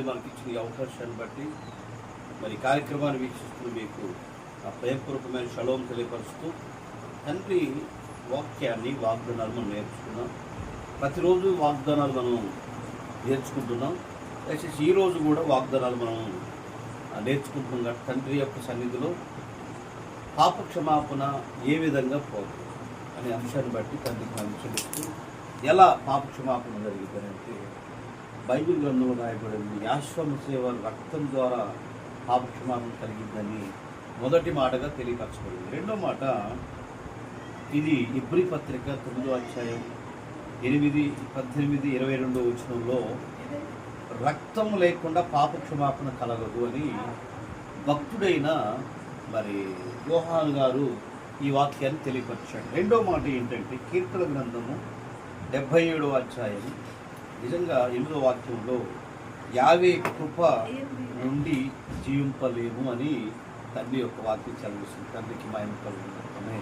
ఇచ్చిన ఈ అవకాశాన్ని బట్టి మరి కార్యక్రమాన్ని వీక్షిస్తున్న మీకు ఆ ప్రేమపూర్వకమైన షలోం తెలియపరుస్తూ తండ్రి వాక్యాన్ని వాగ్దానాలు మనం నేర్చుకున్నాం. ప్రతిరోజు వాగ్దానాలు మనం నేర్చుకుంటున్నాం. దయచేసి ఈ రోజు కూడా వాగ్దానాలు మనం నేర్చుకుంటున్నాం కాబట్టి తండ్రి యొక్క సన్నిధిలో పాప క్షమాపణ ఏ విధంగా పోతుంది అనే అంశాన్ని బట్టి తండ్రికి మనం చెల్లిస్తూ ఎలా పాప క్షమాపణ జరిగిందనంటే బైబిల్ గ్రంథంలో రాయబడింది. యాశ్వమ సేవ రక్తం ద్వారా పాపక్షమాపణ కలిగిందని మొదటి మాటగా తెలియపరచబడింది. రెండో మాట ఇది ఇబ్రి పత్రిక తొమ్మిదో అధ్యాయం ఎనిమిది పద్దెనిమిది ఇరవై రెండో వచనంలో రక్తం లేకుండా పాప క్షమాపణ కలగదు అని భక్తుడైన మరి యోహాన్ గారు ఈ వాక్యాన్ని తెలియపరిచాడు. రెండో మాట ఏంటంటే కీర్తన గ్రంథము డెబ్భై ఏడో అధ్యాయం నిజంగా ఎనిమిదో వాక్యంలో యావే కృప నుండి జీవింపలేము అని తండ్రి యొక్క వాక్యం చదివిస్తుంది. తండ్రికి మాయం కలుగుతుంది